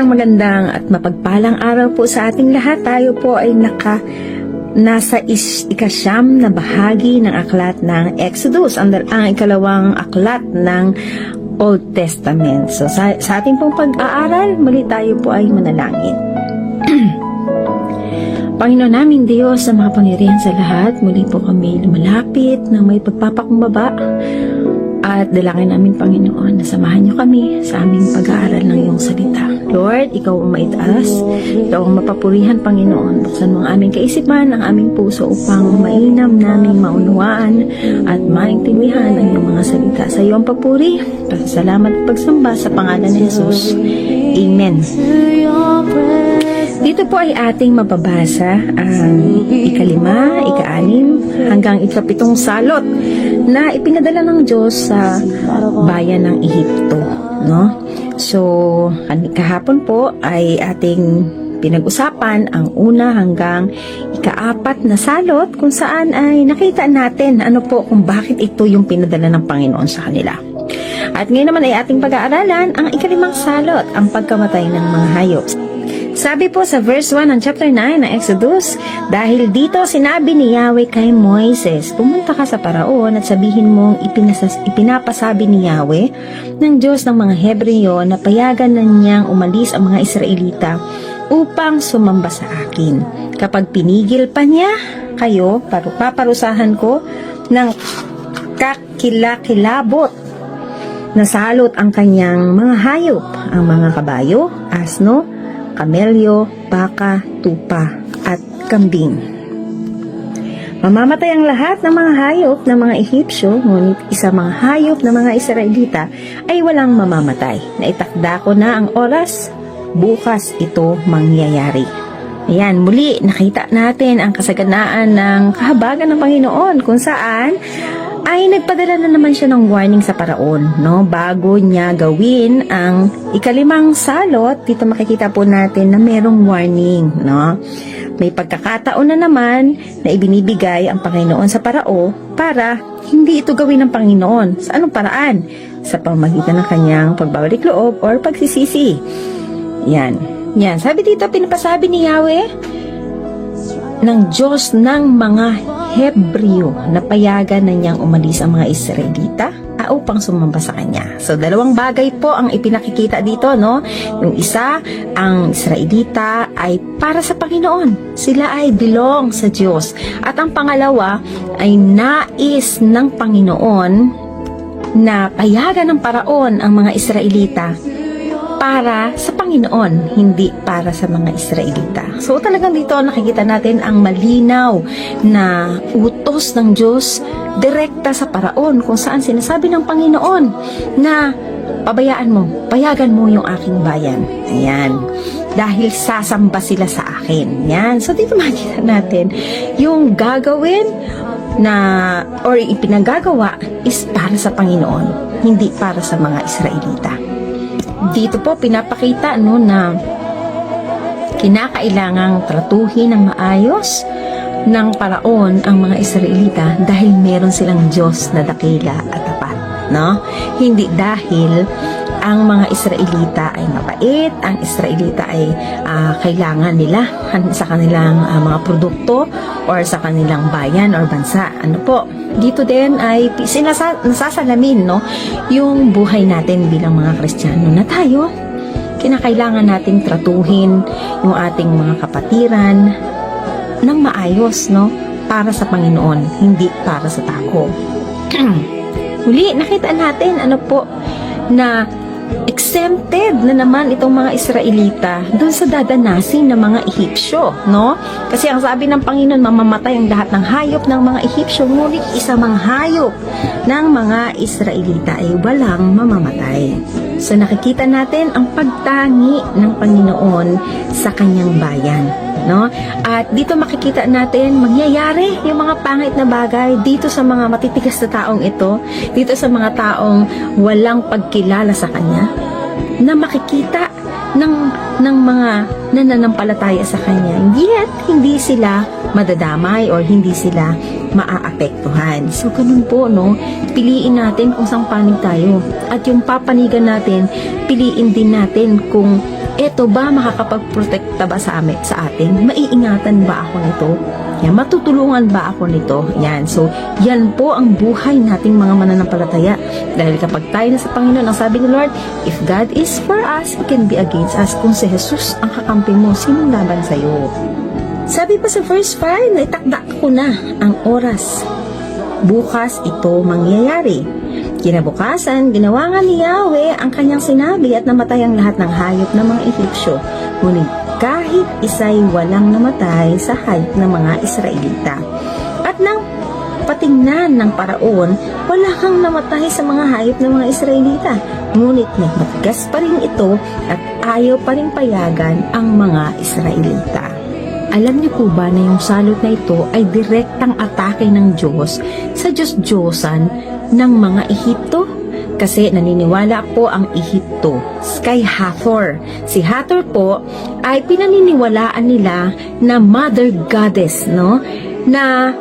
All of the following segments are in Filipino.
Isang magandang at mapagpalang araw po sa ating lahat. Tayo po ay naka nasa is, ikasyam na bahagi ng aklat ng Exodus, ang, ang ikalawang aklat ng Old Testament. So sa, sa ating pong pag-aaral, muli tayo po ay manalangin. Panginoon namin Diyos sa mga pangyarihan sa lahat, muli po kami lumalapit na may pagpapakumbaba at dalangin namin Panginoon na samahan niyo kami sa aming pag-aaral ng iyong salita. Lord, ikaw ang maitaas, ikaw ang mapapurihan Panginoon. Buksan mo ang aming kaisipan, ang aming puso upang mainam naming maunawaan at maintindihan ang iyong mga salita. Sa iyong papuri, pasasalamat at pagsamba sa pangalan ni Jesus. Amen. Dito po ay ating mababasa ang ikalima, ikaanim, hanggang ikapitong salot na ipinadala ng Diyos sa bayan ng Ehipto. No? So, kahapon po ay ating pinag-usapan ang una hanggang ikaapat na salot kung saan ay nakita natin ano po kung bakit ito yung pinadala ng Panginoon sa kanila. At ngayon naman ay ating pag-aaralan ang ikalimang salot, ang pagkamatay ng mga hayop. Sabi po sa verse 1 ng chapter 9 ng Exodus, dahil dito sinabi ni Yahweh kay Moises, pumunta ka sa paraon at sabihin mong ipinasas, ipinapasabi ni Yahweh ng Diyos ng mga Hebreo na payagan na niyang umalis ang mga Israelita upang sumamba sa akin. Kapag pinigil pa niya kayo, paru- paparusahan ko ng kakilakilabot na salot ang kanyang mga hayop, ang mga kabayo, asno, kamelyo, baka, tupa, at kambing. Mamamatay ang lahat ng mga hayop ng mga Ehipsyo, ngunit isa mga hayop ng mga Israelita ay walang mamamatay. Naitakda ko na ang oras, bukas ito mangyayari. Ayan, muli nakita natin ang kasaganaan ng kahabagan ng Panginoon kung saan ay nagpadala na naman siya ng warning sa paraon, no? Bago niya gawin ang ikalimang salot, dito makikita po natin na merong warning, no? May pagkakataon na naman na ibinibigay ang Panginoon sa parao para hindi ito gawin ng Panginoon. Sa anong paraan? Sa pamagitan ng kanyang pagbabalik loob or pagsisisi. Yan. Yan. Sabi dito, pinapasabi ni Yahweh, ng Diyos ng mga Hebreo na payagan na niyang umalis ang mga Israelita ah, upang sumamba sa kanya. So, dalawang bagay po ang ipinakikita dito, no? Yung isa, ang Israelita ay para sa Panginoon. Sila ay belong sa Diyos. At ang pangalawa ay nais ng Panginoon na payagan ng paraon ang mga Israelita para sa Panginoon, hindi para sa mga Israelita. So talagang dito nakikita natin ang malinaw na utos ng Diyos direkta sa paraon kung saan sinasabi ng Panginoon na pabayaan mo, payagan mo yung aking bayan. Ayan. Dahil sasamba sila sa akin. Yan. So dito makikita natin yung gagawin na or ipinagagawa is para sa Panginoon, hindi para sa mga Israelita dito po pinapakita no na kinakailangang tratuhin ng maayos ng paraon ang mga Israelita dahil meron silang Diyos na dakila at tapat, no? Hindi dahil ang mga Israelita ay mabait, ang Israelita ay ah, kailangan nila sa kanilang ah, mga produkto or sa kanilang bayan or bansa. Ano po? Dito din ay sinasa, no yung buhay natin bilang mga Kristiyano na tayo kinakailangan nating tratuhin yung ating mga kapatiran ng maayos, no? Para sa Panginoon, hindi para sa tao. Muli, nakita natin, ano po, na exempted na naman itong mga Israelita dun sa dadanasin ng mga Ehipsyo, no? Kasi ang sabi ng Panginoon, mamamatay ang lahat ng hayop ng mga Ehipsyo, ngunit isa mga hayop ng mga Israelita ay walang mamamatay. So nakikita natin ang pagtangi ng Panginoon sa kanyang bayan. No? At dito makikita natin mangyayari yung mga pangit na bagay dito sa mga matitigas na taong ito, dito sa mga taong walang pagkilala sa kanya, na makikita ng ng mga nananampalataya sa kanya. Yet hindi sila madadamay or hindi sila maaapektuhan. So ganun po no, piliin natin kung saan panig tayo. At yung papanigan natin, piliin din natin kung Ito ba makakapagprotekta ba sa amin, sa atin? Maiingatan ba ako nito? Yan, matutulungan ba ako nito? Yan. So, yan po ang buhay nating mga mananampalataya. Dahil kapag tayo na sa Panginoon, ang sabi ni Lord, if God is for us, He can be against us. Kung si Jesus ang kakampi mo, sinong laban sa'yo? Sabi pa sa verse 5, na itakda ko na ang oras. Bukas ito mangyayari. Kinabukasan, ginawa nga ni Yahweh ang kanyang sinabi at namatay ang lahat ng hayop ng mga Ehipsyo. Ngunit kahit isa'y walang namatay sa hayop ng mga Israelita. At nang patingnan ng paraon, wala kang namatay sa mga hayop ng mga Israelita. Ngunit nagmatigas pa rin ito at ayaw pa rin payagan ang mga Israelita. Alam niyo po ba na yung salot na ito ay direktang atake ng Diyos sa Diyos-Diyosan ng mga Ehipto? Kasi naniniwala po ang Ehipto kay Hathor. Si Hathor po ay pinaniniwalaan nila na mother goddess, no? Na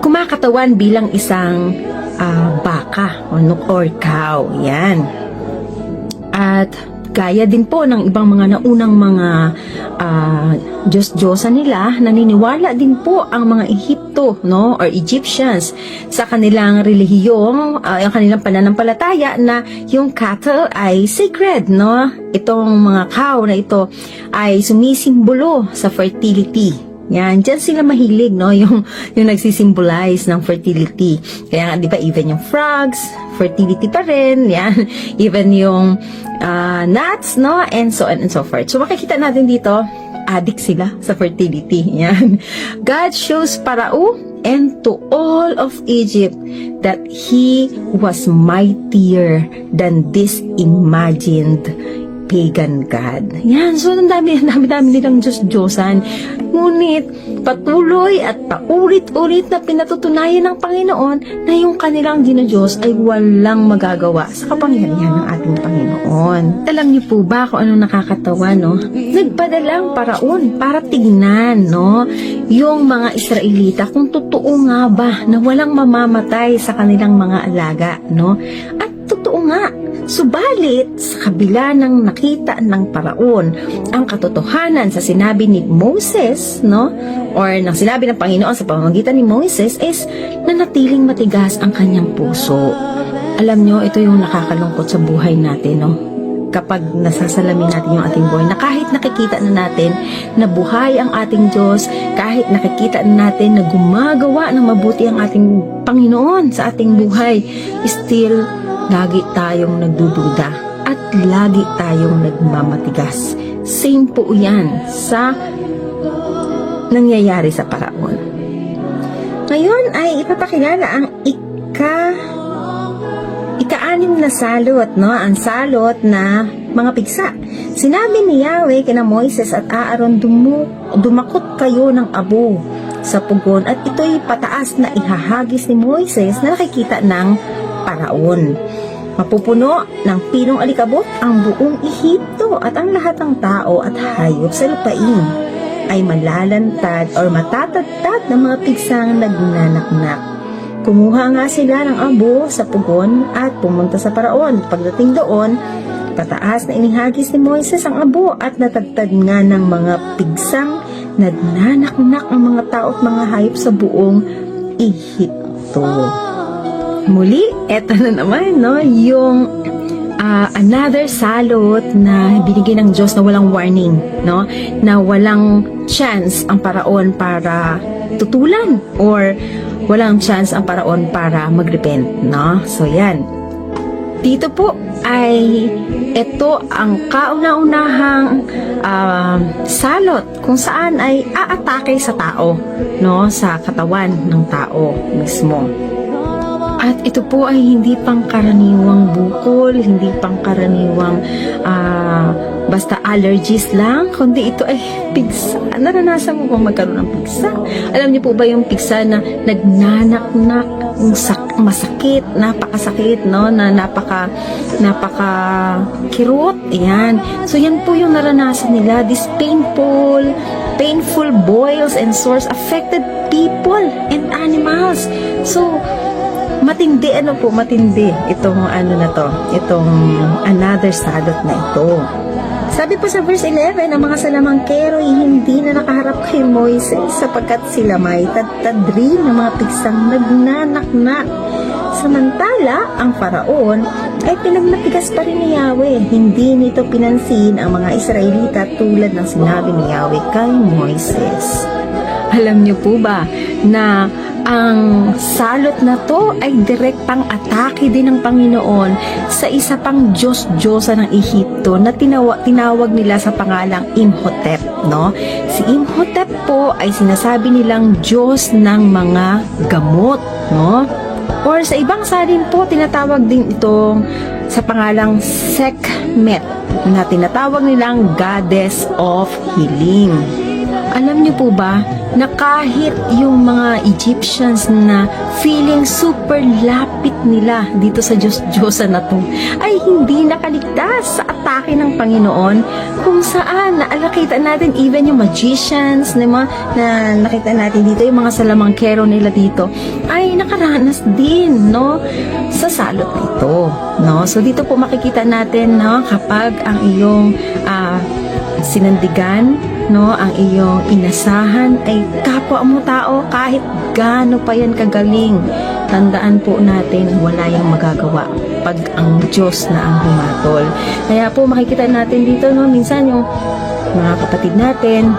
kumakatawan bilang isang ah, baka or, or cow. Yan. At gaya din po ng ibang mga naunang mga ah, Diyos-Diyosa nila, naniniwala din po ang mga Ehipto, no, or Egyptians sa kanilang relihiyong, ah, ang kanilang pananampalataya na yung cattle ay sacred, no? Itong mga cow na ito ay sumisimbolo sa fertility. Yan, dyan sila mahilig, no? Yung, yung nagsisimbolize ng fertility. Kaya nga, di ba, even yung frogs, fertility pa rin. Yan. Even yung ah, nuts, no? And so on and so forth. So, makikita natin dito, addict sila sa fertility. Yan. God shows Parao and to all of Egypt that he was mightier than this imagined pagan God. Yan, so ang dami, ang dami, dami nilang Diyos-Diyosan. Ngunit, patuloy at paulit-ulit na pinatutunayan ng Panginoon na yung kanilang Diyos ay walang magagawa sa kapangyarihan ng ating Panginoon. Alam niyo po ba kung anong nakakatawa, no? Nagpadalang paraon para tignan, no? Yung mga Israelita kung totoo nga ba na walang mamamatay sa kanilang mga alaga, no? At totoo nga, Subalit, sa kabila ng nakita ng paraon, ang katotohanan sa sinabi ni Moses, no? Or ng sinabi ng Panginoon sa pamamagitan ni Moses is nanatiling matigas ang kanyang puso. Alam nyo, ito yung nakakalungkot sa buhay natin, no? kapag nasasalamin natin yung ating buhay na kahit nakikita na natin na buhay ang ating Diyos, kahit nakikita na natin na gumagawa ng mabuti ang ating Panginoon sa ating buhay, still lagi tayong nagdududa at lagi tayong nagmamatigas. Same po yan sa nangyayari sa paraon. Ngayon ay ipapakilala ang ika ika-anim na salot, no? Ang salot na mga piksa. Sinabi ni Yahweh kina Moises at Aaron, dumu, dumakot kayo ng abo sa pugon at ito'y pataas na ihahagis ni Moises na nakikita ng paraon. Mapupuno ng pinong alikabok ang buong Ehipto at ang lahat ng tao at hayop sa lupain ay malalantad or matatagtad ng mga pigsang nagnanaknak. Kumuha nga sila ng abo sa pugon at pumunta sa paraon. Pagdating doon, pataas na inihagis ni Moises ang abo at natagtad nga ng mga pigsang nagnanaknak ang mga tao at mga hayop sa buong Ehipto. Muli, eto na naman, no, yung ah, another salot na binigay ng Diyos na walang warning, no, na walang chance ang paraon para tutulan or walang chance ang paraon para magrepent, no? So, yan. Dito po ay ito ang kauna-unahang ah, salot kung saan ay aatake sa tao, no, sa katawan ng tao mismo. At ito po ay hindi pangkaraniwang bukol, hindi pangkaraniwang ah, basta allergies lang, kundi ito ay pigsa. Naranasan mo bang magkaroon ng pigsa? Alam niyo po ba yung pigsa na nagnanaknak, sak masakit, napakasakit, no? Na napaka, napaka kirot. Yan. So, yan po yung naranasan nila. This painful, painful boils and sores affected people and animals. So, matindi ano po matindi itong ano na to itong another salot na ito Sabi po sa verse 11, ang mga salamangkero ay hindi na nakaharap kay Moises sapagkat sila may tadtadrin ng mga pigsang nagnanaknak. Samantala, ang paraon ay pinagmatigas pa rin ni Yahweh. Hindi nito pinansin ang mga Israelita tulad ng sinabi ni Yahweh kay Moises. Alam niyo po ba na ang salot na to ay direktang atake din ng Panginoon sa isa pang Diyos-Diyosa ng Ehipto na tinawa, tinawag nila sa pangalang Imhotep, no? Si Imhotep po ay sinasabi nilang Diyos ng mga gamot, no? Or sa ibang salin po, tinatawag din itong sa pangalang Sekhmet na tinatawag nilang Goddess of Healing. Alam niyo po ba na kahit yung mga Egyptians na feeling super lapit nila dito sa Diyos-Diyosa na to ay hindi nakaligtas sa atake ng Panginoon kung saan naalakita natin even yung magicians na, mga, na nakita natin dito yung mga salamangkero nila dito ay nakaranas din no sa salot nito no? So dito po makikita natin no kapag ang iyong ah, sinandigan no? Ang iyong inasahan ay kapwa mo tao. Kahit gaano pa yan kagaling tandaan po natin wala yung magagawa pag ang Diyos na ang humatol. Kaya po makikita natin dito no? Minsan yung mga kapatid natin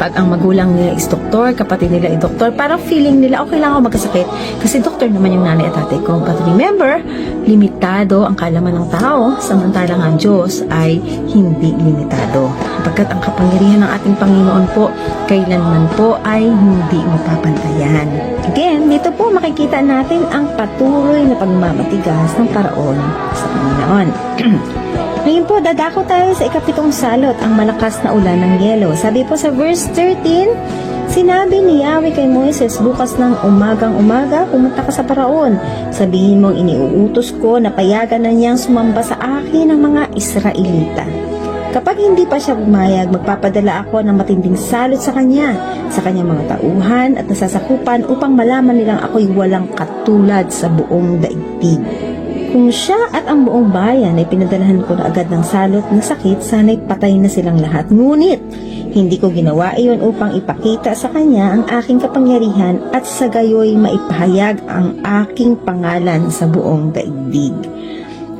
pag ang magulang nila is doktor, kapatid nila is doktor, parang feeling nila, okay lang ako magkasakit. Kasi doktor naman yung nanay at tatay ko. But remember, limitado ang kalaman ng tao, samantalang ang Diyos ay hindi limitado. Pagkat ang kapangyarihan ng ating Panginoon po, kailanman po ay hindi mapapantayan. Again, dito po makikita natin ang patuloy na pagmamatigas ng paraon sa Panginoon. Ngayon po, dadako tayo sa ikapitong salot, ang malakas na ulan ng yelo. Sabi po sa verse 13, Sinabi ni Yahweh kay Moises, bukas ng umagang umaga, pumunta ka sa paraon. Sabihin mong iniuutos ko na payagan na niyang sumamba sa akin ng mga Israelita. Kapag hindi pa siya pumayag, magpapadala ako ng matinding salot sa kanya, sa kanyang mga tauhan at nasasakupan upang malaman nilang ako'y walang katulad sa buong daigdig. Kung siya at ang buong bayan ay pinadalahan ko na agad ng salot na sakit, sana'y patay na silang lahat. Ngunit, hindi ko ginawa iyon upang ipakita sa kanya ang aking kapangyarihan at sa gayoy maipahayag ang aking pangalan sa buong daigdig.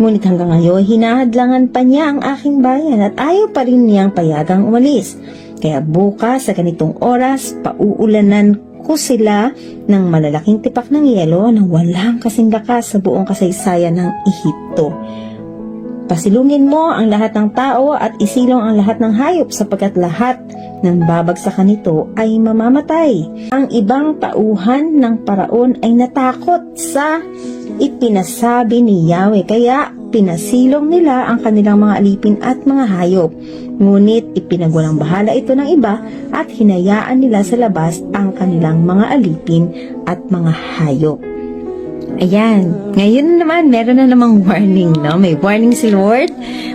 Ngunit hanggang ngayon, hinahadlangan pa niya ang aking bayan at ayaw pa rin niyang payagang umalis. Kaya bukas sa ganitong oras, pauulanan ko sila ng malalaking tipak ng yelo na walang kasing lakas sa buong kasaysayan ng Ehipto. Pasilungin mo ang lahat ng tao at isilong ang lahat ng hayop sapagkat lahat ng babagsakan nito ay mamamatay. Ang ibang tauhan ng paraon ay natakot sa ipinasabi ni Yahweh kaya pinasilong nila ang kanilang mga alipin at mga hayop. Ngunit ipinagwalang bahala ito ng iba at hinayaan nila sa labas ang kanilang mga alipin at mga hayop. Ayan. Ngayon naman, meron na namang warning, no? May warning si Lord.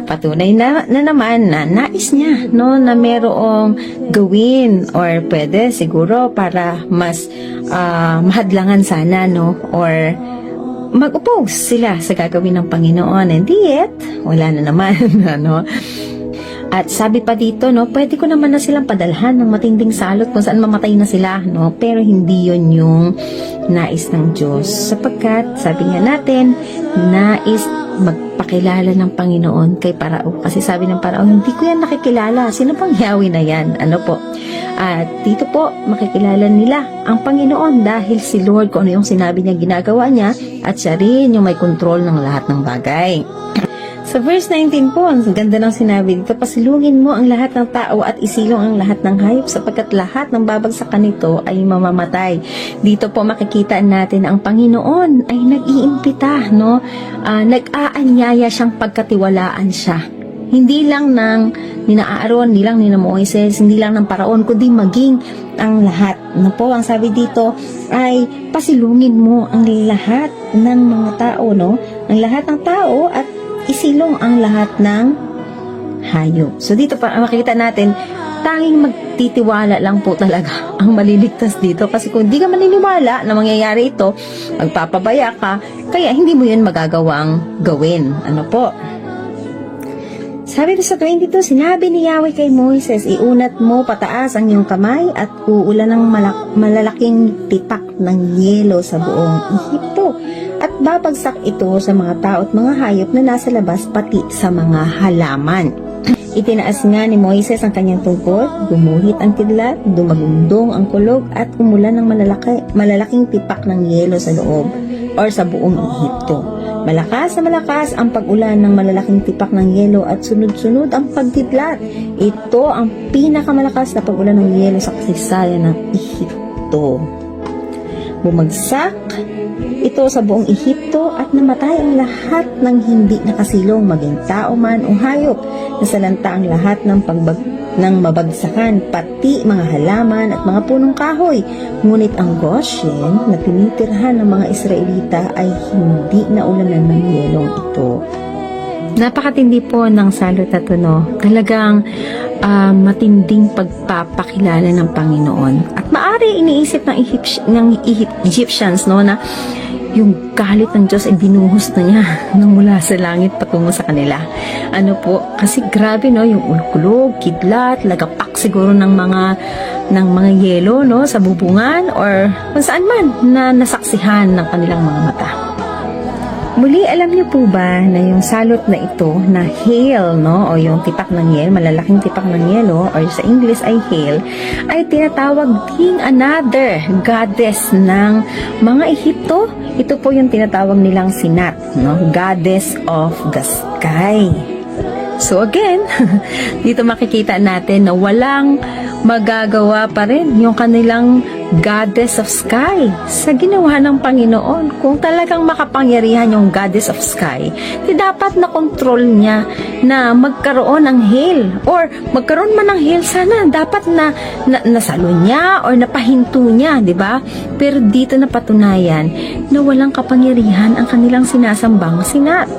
Patunay na, na naman na nais niya, no? Na merong gawin or pwede siguro para mas ah, mahadlangan sana, no? Or mag-oppose sila sa gagawin ng Panginoon. And yet, wala na naman, ano? At sabi pa dito, no, pwede ko naman na silang padalhan ng matinding salot kung saan mamatay na sila, no? Pero hindi yon yung nais ng Diyos. Sapagkat, sabi nga natin, nais magpakilala ng Panginoon kay Parao. Kasi sabi ng Parao, hindi ko yan nakikilala. Sino pang Yahweh na yan? Ano po? At dito po, makikilala nila ang Panginoon dahil si Lord kung ano yung sinabi niya ginagawa niya at siya rin yung may control ng lahat ng bagay. Sa verse 19 po, ang ganda ng sinabi dito, pasilungin mo ang lahat ng tao at isilong ang lahat ng hayop sapagkat lahat ng babagsakan nito ay mamamatay. Dito po makikita natin na ang Panginoon ay nag-iimpita, no? Ah, nag-aanyaya siyang pagkatiwalaan siya. Hindi lang ng nina Aaron, hindi lang ni Moises, hindi lang ng paraon, kundi maging ang lahat. Na po, ang sabi dito ay pasilungin mo ang lahat ng mga tao, no? Ang lahat ng tao at isilong ang lahat ng hayop. So dito pa makikita natin tanging magtitiwala lang po talaga ang maliligtas dito kasi kung hindi ka maniniwala na mangyayari ito, magpapabaya ka, kaya hindi mo yun magagawang gawin. Ano po? Sabi sa 22, sinabi ni Yahweh kay Moises, iunat mo pataas ang iyong kamay at uulan ng malak- malalaking tipak ng yelo sa buong Ehipto. At babagsak ito sa mga tao at mga hayop na nasa labas pati sa mga halaman. Itinaas nga ni Moises ang kanyang tungkod, gumuhit ang kidlat, dumagundong ang kulog at umulan ng malalaki, malalaking tipak ng yelo sa loob or sa buong Ehipto. Malakas na malakas ang pag-ulan ng malalaking tipak ng yelo at sunod-sunod ang pagkidlat. Ito ang pinakamalakas na pag-ulan ng yelo sa kasaysayan ng Ehipto. Bumagsak ito sa buong Ehipto at namatay ang lahat ng hindi nakasilong maging tao man o hayop. Nasalanta ang lahat ng pagbag ng mabagsakan, pati mga halaman at mga punong kahoy. Ngunit ang Goshen na tinitirhan ng mga Israelita ay hindi naulanan ng yelong ito. Napakatindi po ng salot na to, no? Talagang ah, matinding pagpapakilala ng Panginoon. At maari iniisip ng, Egypt, ng Egypt- Egyptians, no, na yung galit ng Diyos ay binuhos na niya nang mula sa langit patungo sa kanila. Ano po, kasi grabe no, yung ulkulog, kidlat, lagapak siguro ng mga ng mga yelo no sa bubungan or kung saan man na nasaksihan ng kanilang mga mata. Muli, alam niyo po ba na yung salot na ito na hail, no, o yung tipak ng yelo, malalaking tipak ng yelo, or sa English ay hail, ay tinatawag ding another goddess ng mga Ehipto. Ito po yung tinatawag nilang Sinat, no, goddess of the sky. So again, dito makikita natin na walang magagawa pa rin yung kanilang goddess of sky sa ginawa ng Panginoon. Kung talagang makapangyarihan yung goddess of sky, di dapat na control niya na magkaroon ng hail or magkaroon man ng hail sana dapat na, na nasalo niya or napahinto niya, di ba? Pero dito na patunayan na walang kapangyarihan ang kanilang sinasambang sinat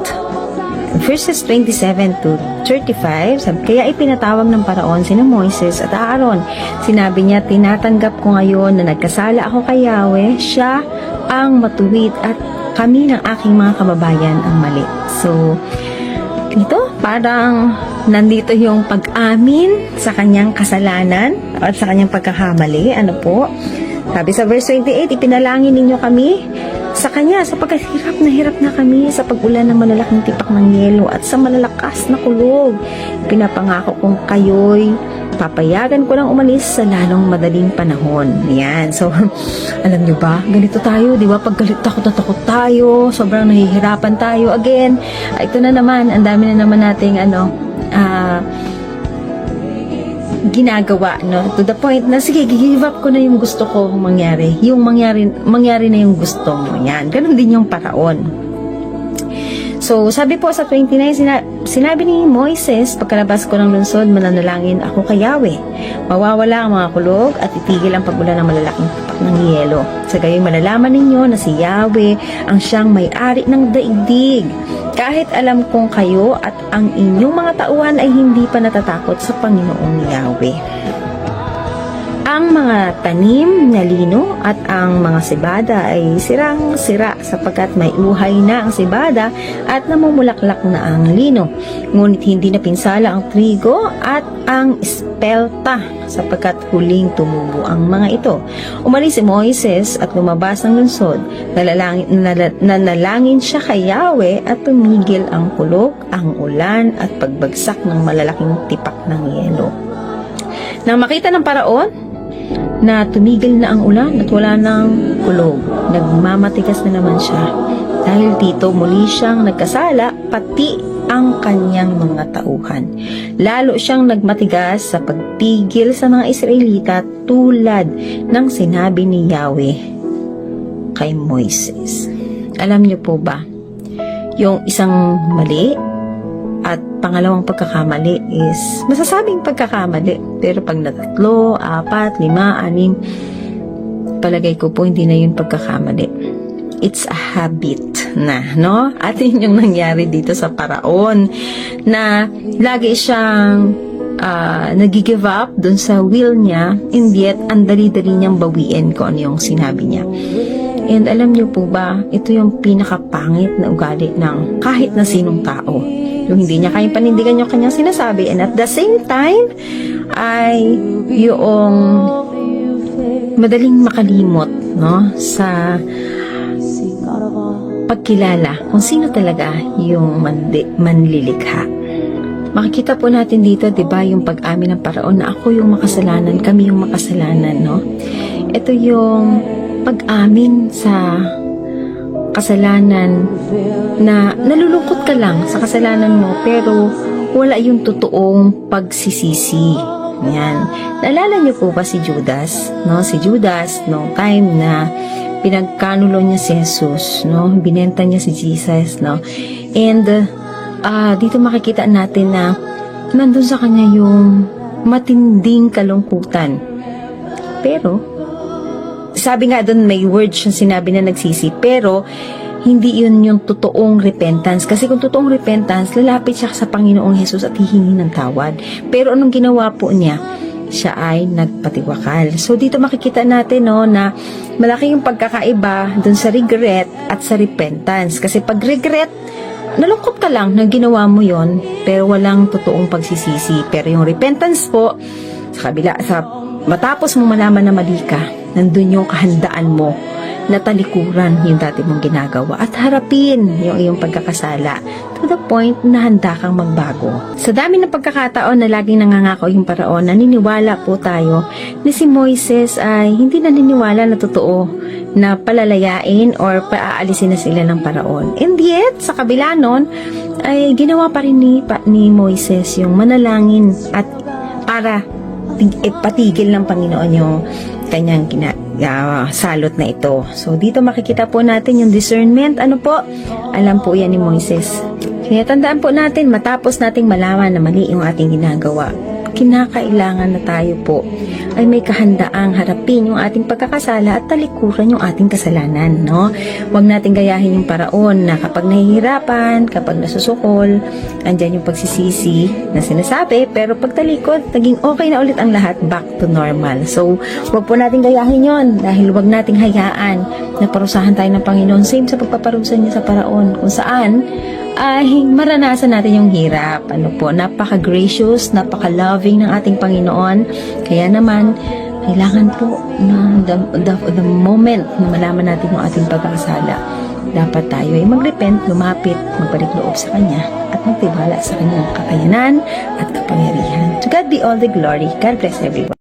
verses 27 to 35, sabi, kaya ipinatawag ng paraon sina Moises at Aaron. Sinabi niya, tinatanggap ko ngayon na nagkasala ako kay Yahweh, siya ang matuwid at kami ng aking mga kababayan ang mali. So, dito, parang nandito yung pag-amin sa kanyang kasalanan at sa kanyang pagkakamali. Ano po? Sabi sa verse 28, ipinalangin ninyo kami sa kanya sapagkat hirap na hirap na kami sa pag-ulan ng malalaking tipak ng yelo at sa malalakas na kulog. Pinapangako kong kayo'y papayagan ko lang umalis sa lalong madaling panahon. Yan. So, alam nyo ba, ganito tayo, di ba? Pag galit takot na tayo, sobrang nahihirapan tayo. Again, ah, ito na naman, ang dami na naman nating ano, ah, ginagawa no? To the point na sige give up ko na yung gusto ko mangyari. Yung mangyari mangyari na yung gusto mo. Yan. Ganun din yung paraon So, sabi po sa 29, sina- sinabi ni Moises, pagkalabas ko ng lungsod, mananalangin ako kay Yahweh. Mawawala ang mga kulog at itigil ang pagulan ng malalaking tapak ng yelo. Sa gayon malalaman ninyo na si Yahweh ang siyang may-ari ng daigdig. Kahit alam kong kayo at ang inyong mga tauhan ay hindi pa natatakot sa Panginoong Yahweh ang mga tanim na lino at ang mga sibada ay sirang-sira sapagkat may uhay na ang sibada at namumulaklak na ang lino. Ngunit hindi na pinsala ang trigo at ang espelta sapagkat huling tumubo ang mga ito. Umalis si Moises at lumabas ng lungsod. Nalalangin, nala- nanalangin siya kay Yahweh at tumigil ang kulog, ang ulan at pagbagsak ng malalaking tipak ng yelo. Nang makita ng paraon, na tumigil na ang ulan at wala nang kulog. Nagmamatigas na naman siya. Dahil dito muli siyang nagkasala pati ang kanyang mga tauhan. Lalo siyang nagmatigas sa pagtigil sa mga Israelita tulad ng sinabi ni Yahweh kay Moises. Alam niyo po ba, yung isang mali at pangalawang pagkakamali is masasabing pagkakamali. Pero pag na tatlo, apat, lima, anim, palagay ko po hindi na yun pagkakamali. It's a habit na, no? At yun yung nangyari dito sa paraon na lagi siyang uh, nag-give up dun sa will niya and yet ang dali-dali niyang bawiin kung ano yung sinabi niya. And alam niyo po ba, ito yung pinakapangit na ugali ng kahit na sinong tao yung hindi niya kayang panindigan yung kanyang sinasabi and at the same time ay yung madaling makalimot no sa pagkilala kung sino talaga yung mandi, manlilikha. Makikita po natin dito, 'di ba, yung pag-amin ng paraon na ako yung makasalanan, kami yung makasalanan, no? Ito yung pag-amin sa kasalanan na nalulungkot ka lang sa kasalanan mo pero wala yung totoong pagsisisi. Yan. Naalala niyo po ba si Judas? No, si Judas nung time na pinagkanulo niya si Jesus, no? Binenta niya si Jesus, no? And ah, dito makikita natin na nandun sa kanya yung matinding kalungkutan. Pero sabi nga doon may words yung sinabi na nagsisi pero hindi yun yung totoong repentance. Kasi kung totoong repentance lalapit siya sa Panginoong Hesus at hihingi ng tawad. Pero anong ginawa po niya? Siya ay nagpatiwakal. So dito makikita natin no na malaki yung pagkakaiba doon sa regret at sa repentance. Kasi pag regret nalungkot ka lang na ginawa mo yon pero walang totoong pagsisisi. Pero yung repentance po sa kabila sa matapos mo malaman na mali ka nandun yung kahandaan mo na talikuran yung dati mong ginagawa at harapin yung iyong pagkakasala to the point na handa kang magbago. Sa dami ng pagkakataon na laging nangangako yung paraon, naniniwala po tayo na si Moises ay hindi naniniwala na totoo na palalayain or paaalisin na sila ng paraon. And yet, sa kabila nun, ay ginawa pa rin ni, pa, ni Moises yung manalangin at para ipatigil ng Panginoon yung kanyang gina, ah, salot na ito. So, dito makikita po natin yung discernment. Ano po? Alam po yan ni Moises. Kaya tandaan po natin, matapos nating malaman na mali yung ating ginagawa, kinakailangan na tayo po ay may kahandaang harapin yung ating pagkakasala at talikuran yung ating kasalanan, no? Huwag nating gayahin yung paraon na kapag nahihirapan, kapag nasusukol, andyan yung pagsisisi na sinasabi, pero pag talikod, naging okay na ulit ang lahat, back to normal. So, huwag po nating gayahin yon dahil huwag nating hayaan na parusahan tayo ng Panginoon. Same sa pagpaparusa niya sa paraon, kung saan ay maranasan natin yung hirap. Ano po, napaka-gracious, napaka-loving ng ating Panginoon. Kaya naman, kailangan po na the, the, the moment na malaman natin yung ating pagkakasala, dapat tayo ay mag-repent, lumapit, magbalik loob sa Kanya, at magtiwala sa Kanyang kakayanan at kapangyarihan. To God be all the glory. God bless everyone.